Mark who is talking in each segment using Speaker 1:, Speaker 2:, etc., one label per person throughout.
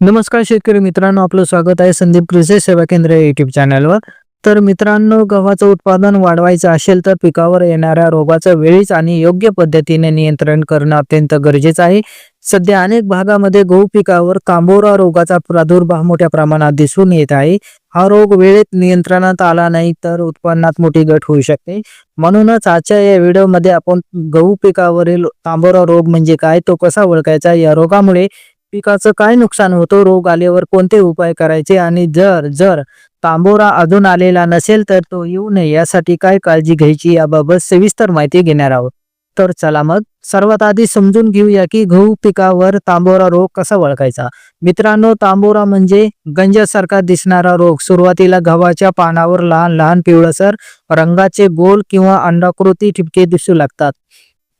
Speaker 1: नमस्कार शेतकरी मित्रांनो आपलं स्वागत आहे संदीप कृषी सेवा केंद्र युट्यूब चॅनलवर तर मित्रांनो गव्हाचं उत्पादन वाढवायचं असेल तर पिकावर येणाऱ्या रोगाचं वेळीच आणि योग्य पद्धतीने नियंत्रण करणं अत्यंत गरजेचं आहे. सध्या अनेक भागामध्ये गहू पिकावर कांबोरा रोगाचा प्रादुर्भाव मोठ्या प्रमाणात दिसून येत आहे. हा रोग वेळेत नियंत्रणात आला नाही तर उत्पन्नात मोठी घट होऊ शकते. म्हणूनच आजच्या या व्हिडिओमध्ये आपण गहू पिकावरील तांबोरा रोग म्हणजे काय तो कसा ओळखायचा या रोगामुळे पिकाचं काय नुकसान होतो? रोग आल्यावर कोणते उपाय करायचे? आणि जर जर तांबोरा अजून आलेला नसेल तर तो येऊ नये यासाठी काय काळजी घ्यायची? याबाबत सविस्तर माहिती घेणार आहोत. तर चला मग सर्वात आधी समजून घेऊया की गहू पिकावर तांबोरा रोग कसा ओळखायचा? मित्रांनो तांबोरा म्हणजे गंजासारखा दिसणारा रोग. सुरुवातीला गव्हाच्या पानावर लहान लहान पिवळसर रंगाचे गोल किंवा अंडाकृती ठिपके दिसू लागतात.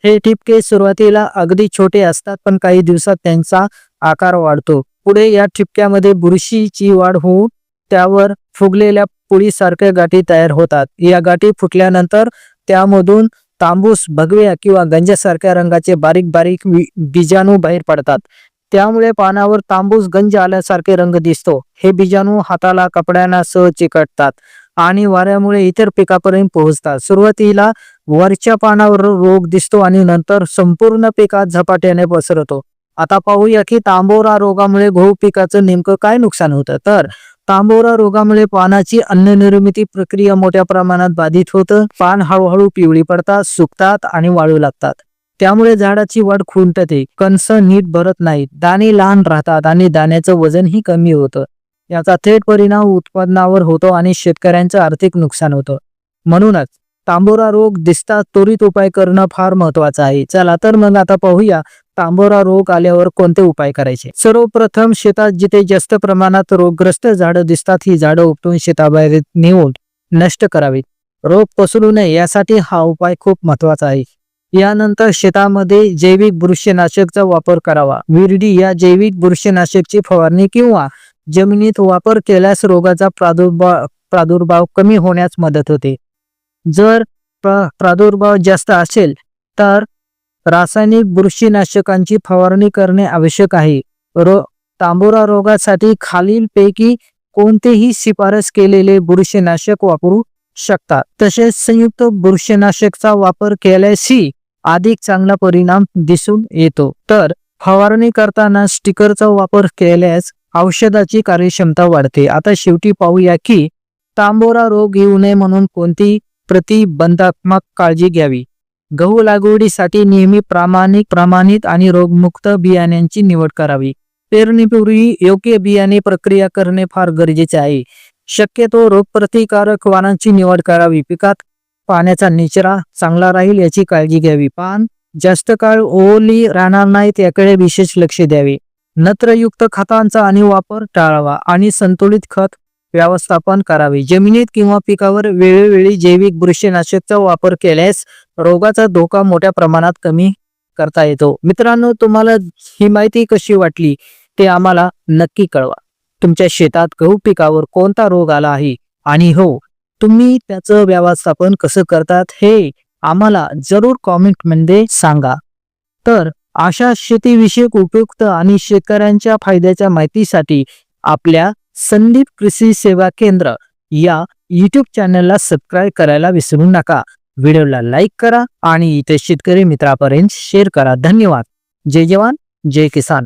Speaker 1: हे ठिपके सुरुवातीला अगदी छोटे असतात पण काही दिवसात त्यांचा आकार वाढतो. पुढे या ठिपक्यामध्ये बुरशीची वाढ होऊन त्यावर फुगलेल्या पुळीसारख्या गाठी तयार होतात. या गाठी फुटल्यानंतर त्यामधून तांबूस भगव्या किंवा गंजासारख्या रंगाचे बारीक बारीक बीजाणू बाहेर पडतात. त्यामुळे पानावर तांबूस गंज आल्यासारखे रंग दिसतो. हे बीजाणू हाताला कपड्यांना सहज चिकटतात आणि वाऱ्यामुळे इतर पिकापर्यंत पोहोचतात. सुरुवातीला वरच्या पानावर रोग दिसतो आणि नंतर संपूर्ण पिकात झपाट्याने पसरतो. आता पाहूया की तांबोरा रोगामुळे गहू पिकाचं नेमकं काय नुकसान होतं. तर तांबोरा रोगामुळे पानाची अन्न निर्मिती प्रक्रिया मोठ्या प्रमाणात बाधित होतं. पान हळूहळू पिवळी पडतात सुकतात आणि वाळू लागतात. त्यामुळे झाडाची वाढ खुंटते कणस नीट भरत नाहीत दाणे लहान राहतात आणि दाण्याचं वजनही कमी होतं. याचा थेट परिणाम उत्पादनावर होतो आणि शेतकऱ्यांचं आर्थिक नुकसान होतं. म्हणूनच तांबोरा रोग दिसता त्वरित उपाय करणं फार महत्वाचं आहे. चला तर मग आता पाहूया तांबोरा रोग आल्यावर कोणते उपाय करायचे? सर्वप्रथम शेतात जिथे जास्त प्रमाणात रोगग्रस्त झाडं दिसतात ही झाडं उपटून शेताबाहेर नेऊन नष्ट करावीत. रोग पसरू नये यासाठी हा उपाय खूप महत्त्वाचा आहे. यानंतर शेतामध्ये जैविक बुरशीनाशकचा वापर करावा. विरडी या जैविक बुरशीनाशकची फवारणी किंवा जमिनीत वापर केल्यास रोगाचा प्रादुर्भाव प्रादुर्भाव कमी होण्यास मदत होते. जर प्रादुर्भाव जास्त असेल तर रासायनिक बुरशीनाशकांची फवारणी करणे आवश्यक आहे. रो तांबोरा रोगासाठी खालीलपैकी कोणतेही शिफारस केलेले बुरशीनाशक वापरू शकतात. तसेच संयुक्त बुरशीनाशकचा वापर केल्यासही अधिक चांगला परिणाम दिसून येतो. तर फवारणी करताना स्टिकरचा वापर केल्यास औषधाची कार्यक्षमता वाढते. आता शेवटी पाहूया की तांबोरा रोग येऊ नये म्हणून कोणती प्रतिबंधात्मक काळजी घ्यावी? गहू लागवडीसाठी नेहमी प्रामाणिक प्रमाणित आणि रोगमुक्त बियाण्यांची निवड करावी. पेरणीपूर्वी योग्य बियाणे प्रक्रिया करणे फार गरजेचे आहे. शक्यतो रोगप्रतिकारक वाणांची निवड करावी. पिकात पाण्याचा निचरा चांगला राहील याची काळजी घ्यावी. पान जास्त काळ ओली राहणार नाहीत याकडे विशेष लक्ष द्यावे. नत्रयुक्त खतांचा आणि वापर टाळावा आणि संतुलित खत व्यवस्थापन करावे. जमिनीत किंवा पिकावर वेळोवेळी जैविक बुरशीनाशकचा वापर केल्यास रोगाचा धोका मोठ्या प्रमाणात कमी करता येतो. मित्रांनो तुम्हाला ही माहिती कशी वाटली ते आम्हाला नक्की कळवा. तुमच्या शेतात गहू पिकावर कोणता रोग आला आहे? आणि हो तुम्ही त्याचं व्यवस्थापन कसं करतात हे आम्हाला जरूर कॉमेंटमध्ये सांगा. तर अशा शेतीविषयक उपयुक्त आणि शेतकऱ्यांच्या फायद्याच्या माहितीसाठी आपल्या संदीप कृषी सेवा केंद्र या युट्यूब चॅनलला सबस्क्राईब करायला विसरू नका. व्हिडिओला लाईक करा आणि इथे शेतकरी मित्रापर्यंत शेअर करा. धन्यवाद. जय जवान जय किसान.